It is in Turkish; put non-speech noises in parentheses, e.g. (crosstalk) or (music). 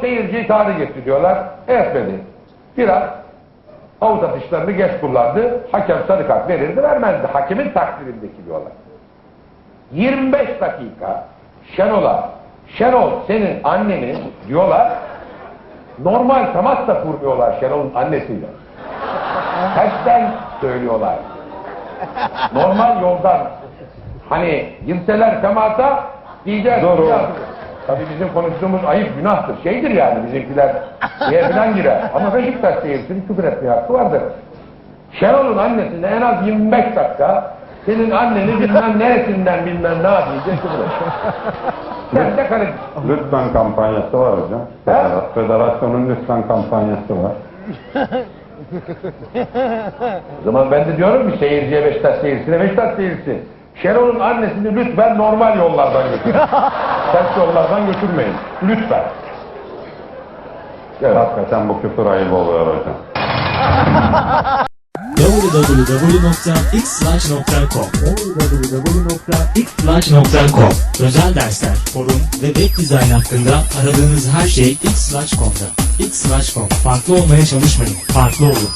Seyirciyi tahrik etti diyorlar. Etmedi. Biraz avut atışlarını geç kullandı. Hakem sarı kart verirdi vermezdi. Hakemin takdirindeki diyorlar. 25 dakika Şenol'a Şenol senin anneni diyorlar normal temas da kurmuyorlar Şenol'un annesiyle. Tersten söylüyorlar. Normal yoldan hani girseler temasa diyeceğiz. Doğru. diyeceğiz. Tabii bizim konuştuğumuz ayıp günahtır. Şeydir yani bizimkiler şeye falan girer. Ama Beşiktaş seyircisinin küfür etmeye hakkı vardır. Şenol'un annesine en az 25 dakika senin anneni bilmem neresinden bilmem ne diyecek küfür et. Sen de. Lütfen kampanyası var hocam. Federa- Federasyonun lütfen kampanyası var. O zaman ben de diyorum ki seyirciye Beşiktaş seyircisine Beşiktaş seyircisi. Şenol'un annesini lütfen normal yollardan götürün. (laughs) Ters yollardan götürmeyin. Lütfen. Evet. Hakikaten bu küfür ayıp oluyor hocam. (laughs) www.xlaunch.com www.xlaunch.com Özel dersler, forum ve web dizayn hakkında aradığınız her şey Xlaunch.com'da. Xlaunch.com Farklı olmaya çalışmayın, farklı olun.